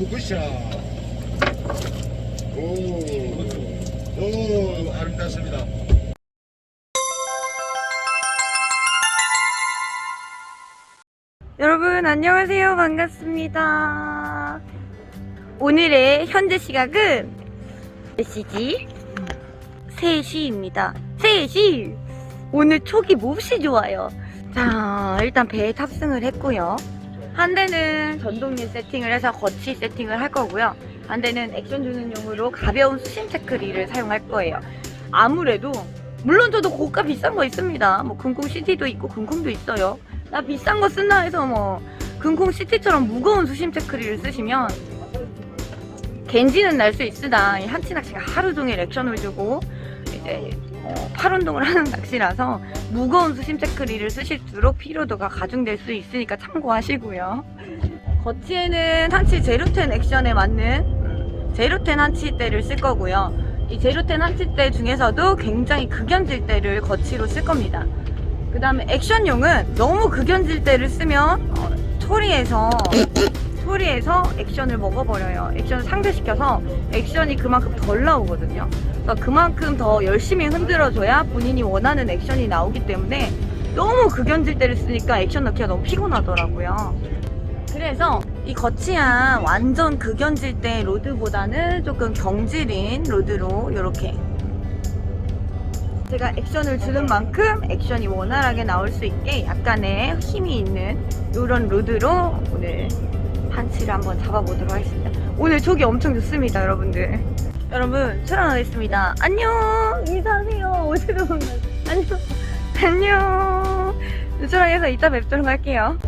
오, 굿샷. 오, 오, 아름답습니다. 여러분 안녕하세요 반갑습니다 오늘의 현재 시각은 몇 시지? 3시입니다 3시 오늘 촉이 몹시 좋아요 자 일단 배에 탑승을 했고요 한 대는 전동릴 세팅을 해서 거치 세팅을 할 거고요. 한 대는 액션 주는 용으로 가벼운 수심 체크리를 사용할 거예요. 아무래도 물론 저도 고가 비싼 거 있습니다. 뭐 금콩 CD도 있고 금콩도 있어요. 나 비싼 거 쓴다 해서 뭐 금콩 시티처럼 무거운 수심 체크리를 쓰시면 겐지는 날 수 있으나 이 한치 낚시가 하루 종일 액션을 주고 이제 어, 팔 운동을 하는 낚시라서 무거운 수심 체크리를 쓰실수록 피로도가 가중될 수 있으니까 참고하시고요. 거치에는 한치 제로텐 액션에 맞는 제로텐 한치대를 쓸 거고요. 이 제로텐 한치대 중에서도 굉장히 극연질 대를 거치로 쓸 겁니다. 그 다음에 액션용은 너무 극연질 대를 쓰면 어, 초리에서 초리에서 액션을 먹어버려요. 액션을 상쇄시켜서 액션이 그만큼 덜 나오거든요. 그러니까 그만큼 더 열심히 흔들어줘야 본인이 원하는 액션이 나오기 때문에 너무 극연질 대를 쓰니까 액션 넣기가 너무 피곤하더라고요. 그래서 이 거치한 완전 극연질 대 로드보다는 조금 경질인 로드로 이렇게 제가 액션을 주는 만큼 액션이 원활하게 나올 수 있게 약간의 힘이 있는 이런 로드로 오늘 한치를 한번 잡아보도록 하겠습니다. 오늘 족이 엄청 좋습니다, 여러분들. 여러분, 출연하겠습니다. 안녕! 인사하세요. 오는 안녕! 안녕! 출연해서 이따 뵙도록 할게요.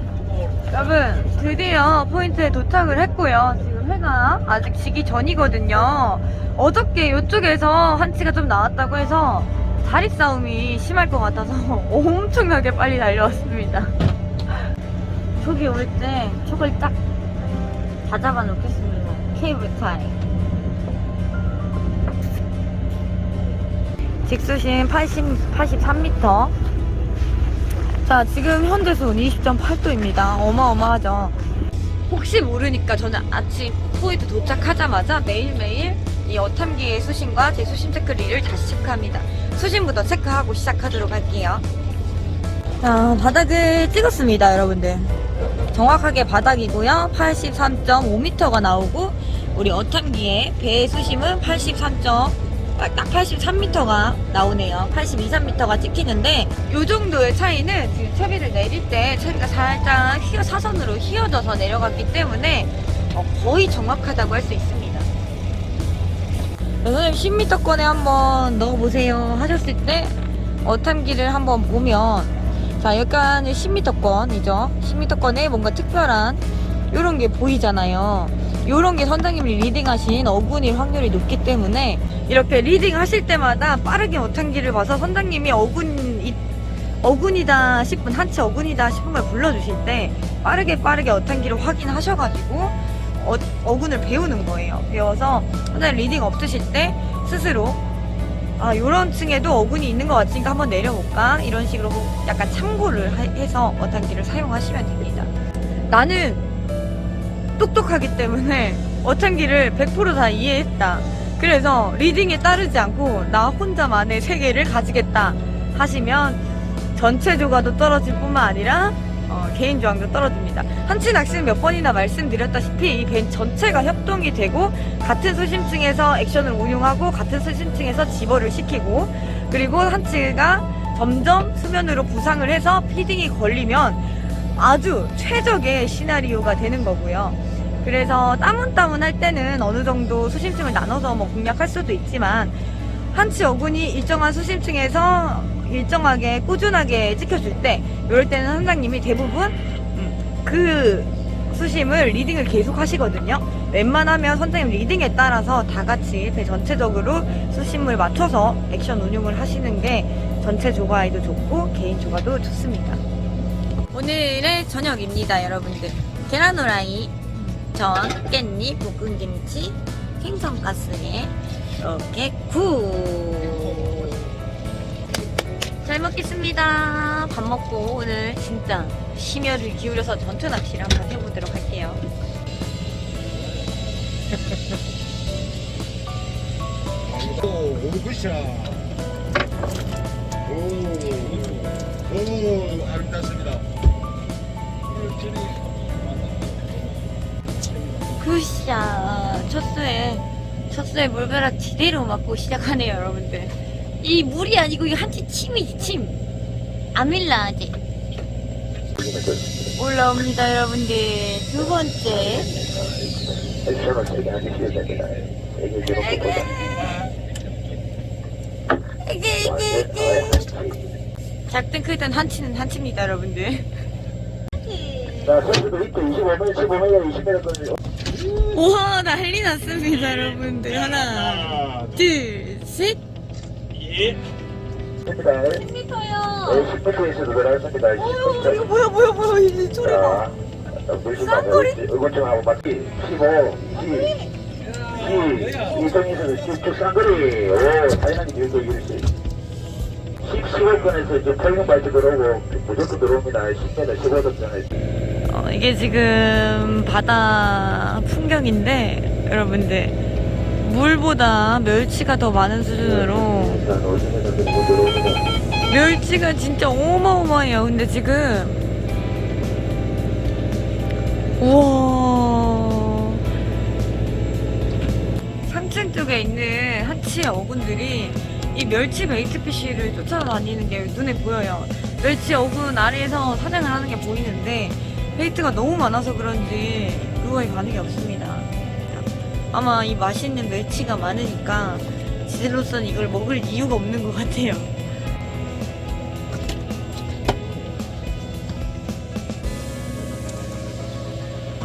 여러분, 드디어 포인트에 도착을 했고요. 지금 해가 아직 지기 전이거든요. 어저께 이쪽에서 한치가 좀 나왔다고 해서 자리 싸움이 심할 것 같아서 엄청나게 빨리 달려왔습니다. 저기 올때 저걸 딱 다 잡아 놓겠습니다. 케이블 타임. 직수심 80, 83m. 자, 지금 현재 수온 20.8도입니다. 어마어마하죠. 혹시 모르니까 저는 아침 포인트 도착하자마자 매일매일 이 어탐기의 수심과 제 수심 체크리를 다시 체크합니다. 수심부터 체크하고 시작하도록 할게요. 자, 바닥을 찍었습니다, 여러분들. 정확하게 바닥이고요. 83.5m가 나오고 우리 어탐기의 배의 수심은 83. 딱 83m가 나오네요. 82, 3m가 찍히는데 이 정도의 차이는 지금 채비를 내릴 때 채비가 살짝 휘어 사선으로 휘어져서 내려갔기 때문에 어, 거의 정확하다고 할 수 있습니다. 선생님 10m권에 한번 넣어보세요 하셨을 때 어탐기를 한번 보면 자 약간 10m권이죠 10m권에 뭔가 특별한 이런 게 보이잖아요 이런 게 선장님이 리딩하신 어군일 확률이 높기 때문에 이렇게 리딩 하실 때마다 빠르게 어탐기를 봐서 선장님이 어군 이- 어군이다 싶은 한치 어군이다 싶은 걸 불러주실 때 빠르게 빠르게 어탐기를 확인하셔가지고 어, 어군을 배우는 거예요. 배워서 선생님 리딩 없으실 때 스스로 아 요런 층에도 어군이 있는 것 같으니까 한번 내려볼까 이런 식으로 약간 참고를 하- 해서 어탄기를 사용하시면 됩니다. 나는 똑똑하기 때문에 어탄기를 100%다 이해했다. 그래서 리딩에 따르지 않고 나 혼자만의 세계를 가지겠다 하시면 전체 조과도 떨어질 뿐만 아니라 어, 개인 조항도 떨어집니다. 한치 낚시는 몇 번이나 말씀드렸다시피 이배 전체가 협동이 되고 같은 수심층에서 액션을 운용하고 같은 수심층에서 집어를 시키고 그리고 한치가 점점 수면으로 부상을 해서 피딩이 걸리면 아주 최적의 시나리오가 되는 거고요. 그래서 따문따문 할 때는 어느 정도 수심층을 나눠서 뭐 공략할 수도 있지만 한치 어군이 일정한 수심층에서 일정하게 꾸준하게 찍혀줄 때 이럴 때는 선장님이 대부분 음, 그 수심을 리딩을 계속 하시거든요. 웬만하면 선생님 리딩에 따라서 다 같이 배 전체적으로 수심을 맞춰서 액션 운용을 하시는 게 전체 조과에도 좋고 개인 조과도 좋습니다. 오늘의 저녁입니다, 여러분들. 계란 후라이, 전, 깻잎, 볶은 김치, 생선가스에 이렇게 구. 잘 먹겠습니다. 밥 먹고 오늘 진짜 심혈을 기울여서 전투 낚시를 한번 해보도록 할게요. 오, 오구샤. 오, 너무 아름답습니다. 구샤. 첫 수에, 첫 수에 물벼락 지대로 맞고 시작하네요, 여러분들. 이 물이 아니고 이거 한치 침이지 침. 아밀라제 올라옵니다 여러분들. 두 번째. 작든 크든 한치는 한치입니다 여러분들. 자, 선수도 밑에 25m, 15m, 20m까지. 우와 난리 났습니다 여러분들. 하나 둘셋 됩니다. 네, 미터요 10m에서도 들어갔습니다. 어 이거 뭐야 뭐야 뭐야 이 소리가 자, 물씬 쌍거리? 의곤증하고 맞기. 15, 10, 10, 이성에서 쭉쭉 쌍거리. 오, 다이나믹 밀고 이렇게. 10, 15건에서 이제 8번 발표 들어오고 무조건 들어옵니다. 10m, 15점 어, 이게 지금 바다 풍경인데 여러분들 물보다 멸치가 더 많은 수준으로. 멸치가 진짜 어마어마해요. 근데 지금. 우와. 3층 쪽에 있는 한치의 어군들이 이 멸치 베이트피쉬를 쫓아다니는 게 눈에 보여요. 멸치 어군 아래에서 사냥을 하는 게 보이는데 베이트가 너무 많아서 그런지 그거에 반응이 없습니다 아마 이 맛있는 멸치가 많으니까 지들로서는 이걸 먹을 이유가 없는 것 같아요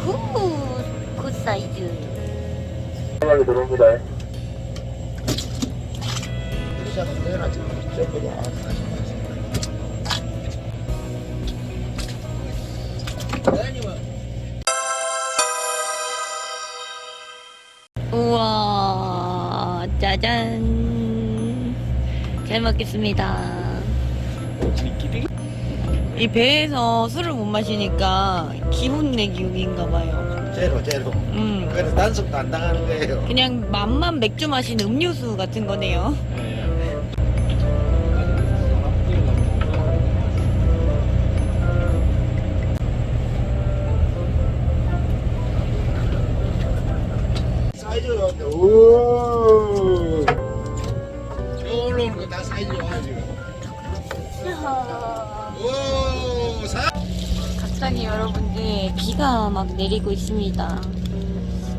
굿, 굿 사이즈. 생각이 들어옵니다. 저거도 아, 다시 우 잘 먹겠습니다. 이 배에서 술을 못 마시니까 기분 내기 용인가 봐요. 제로 제로. 음. 그래서 단속도 안 당하는 거예요. 그냥 맘만 맥주 마시는 음료수 같은 거네요. 사 갑자기 여러분들 비가 막 내리고 있습니다.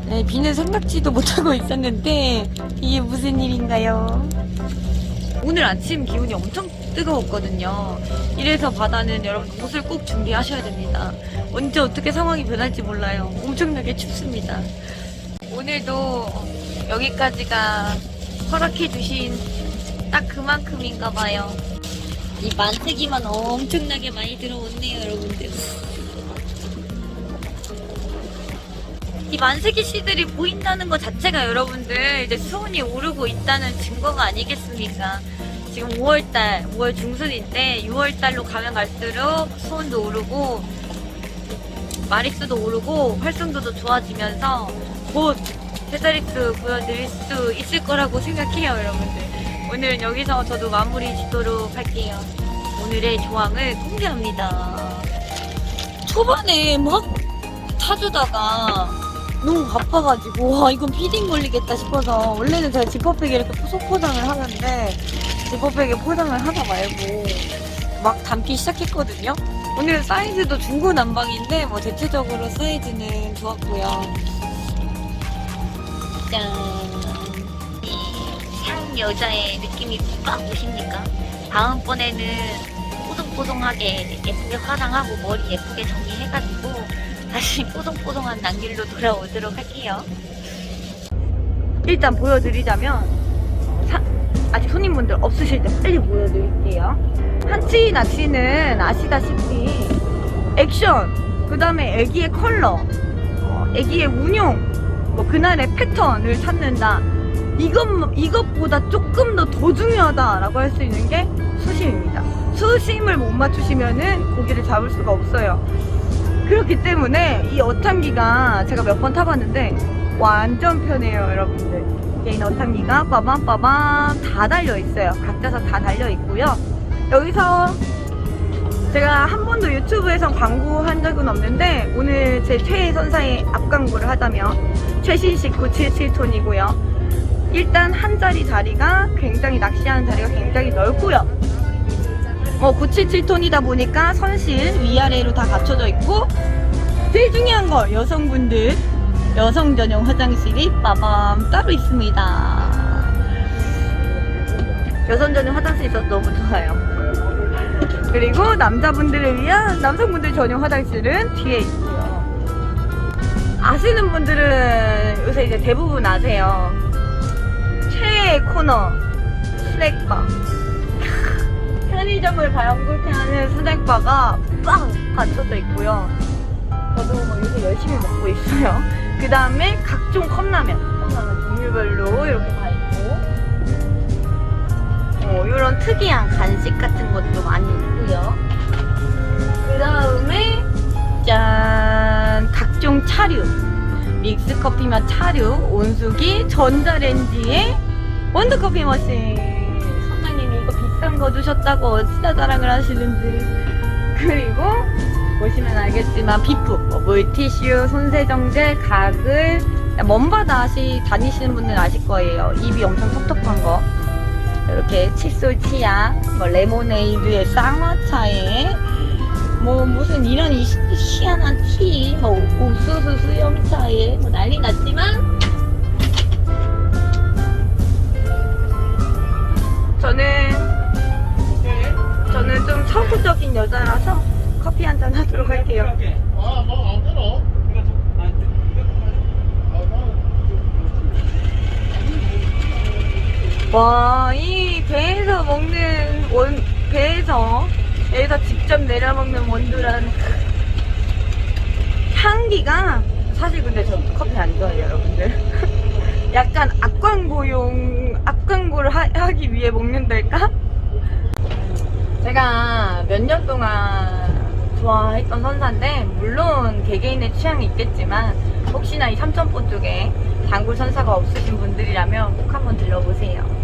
네, 비는 생각지도 못하고 있었는데 이게 무슨 일인가요? 오늘 아침 기온이 엄청 뜨거웠거든요. 이래서 바다는 여러분 옷을 꼭 준비하셔야 됩니다. 언제 어떻게 상황이 변할지 몰라요. 엄청나게 춥습니다. 오늘도 여기까지가 허락해 주신 딱 그만큼인가 봐요. 이 만세기만 엄청나게 많이 들어왔네요, 여러분들. 이 만세기 씨들이 보인다는 것 자체가 여러분들 이제 수온이 오르고 있다는 증거가 아니겠습니까? 지금 5월달, 5월 중순인데 6월달로 가면 갈수록 수온도 오르고 마리수도 오르고 활성도도 좋아지면서 곧 세자릿수 보여드릴 수 있을 거라고 생각해요, 여러분들. 오늘은 여기서 저도 마무리 짓도록 할게요. 오늘의 조항을 공개합니다. 초반에 막 타주다가 너무 바빠가지고 와 이건 피딩 걸리겠다 싶어서 원래는 제가 지퍼백에 이렇게 속 포장을 하는데 지퍼백에 포장을 하다 말고 막 담기 시작했거든요. 오늘 사이즈도 중구난방인데 뭐 대체적으로 사이즈는 좋았고요. 짠. 여자의 느낌이 빡 오십니까? 다음번에는 뽀송뽀송하게 예쁘게 화장하고 머리 예쁘게 정리해가지고 다시 뽀송뽀송한 난길로 돌아오도록 할게요. 일단 보여드리자면 사- 아직 손님분들 없으실 때 빨리 보여드릴게요. 한치 낚시는 아시다시피 액션, 그 다음에 애기의 컬러, 어, 애기의 운용, 뭐 그날의 패턴을 찾는다. 이것, 이것보다 조금 더 더 중요하다라고 할 수 있는 게 수심입니다. 수심을 못 맞추시면은 고기를 잡을 수가 없어요. 그렇기 때문에 이 어탐기가 제가 몇 번 타봤는데 완전 편해요, 여러분들. 개인 어탕기가 빠밤빠밤 다 달려 있어요. 각자서 다 달려 있고요. 여기서 제가 한 번도 유튜브에서 광고한 적은 없는데 오늘 제 최애 선사의 앞광고를 하자면 최신식 977톤이고요. 일단 한 자리 자리가 굉장히 낚시하는 자리가 굉장히 넓고요. 어, 977톤이다 보니까 선실 위아래로 다 갖춰져 있고 제일 중요한 거 여성분들 여성 전용 화장실이 빠밤 따로 있습니다. 여성 전용 화장실이 있어서 너무 좋아요. 그리고 남자분들을 위한 남성분들 전용 화장실은 뒤에 있고요. 아시는 분들은 요새 이제 대부분 아세요. 최애 코너 스낵바. 편의점을 방불케 하는 스낵바가 빵 갖춰져 있고요. 저도 뭐 요새 열심히 먹고 있어요. 그 다음에 각종 컵라면, 컵라면 종류별로 이렇게 다 있고, 어, 이런 특이한 간식 같은 것도 많이 있고요. 그 다음에 짠 각종 차류, 믹스 커피 맛 차류, 온수기, 전자레인지에 원두 커피 머신. 사장님이 이거 비싼 거 주셨다고 진짜 자랑을 하시는지. 그리고 보시면 알겠지만 비프, 뭐 물티슈, 손세정제, 가글, 먼바다 아시 다니시는 분들은 아실 거예요. 입이 엄청 톡톡한 거. 이렇게 칫솔 치약, 뭐 레모네이드에 쌍화차에 뭐 무슨 이런 이 희- 희한한 티, 뭐 옥수수 수염차에 뭐 난리 났지만 서구적인 여자라서 커피 한 잔 하도록 할게요. 아무거나. 와, 이 배에서 먹는 원, 배에서, 배에서 직접 내려 먹는 원두란 향기가, 사실 근데 저 커피 안 좋아해요, 여러분들. 약간 앞광고용, 앞광고를 하, 하기 위해 먹는달까? 제가 몇 년 동안 좋아했던 선사인데, 물론 개개인의 취향이 있겠지만, 혹시나 이 삼천포 쪽에 단골 선사가 없으신 분들이라면 꼭 한번 들러보세요.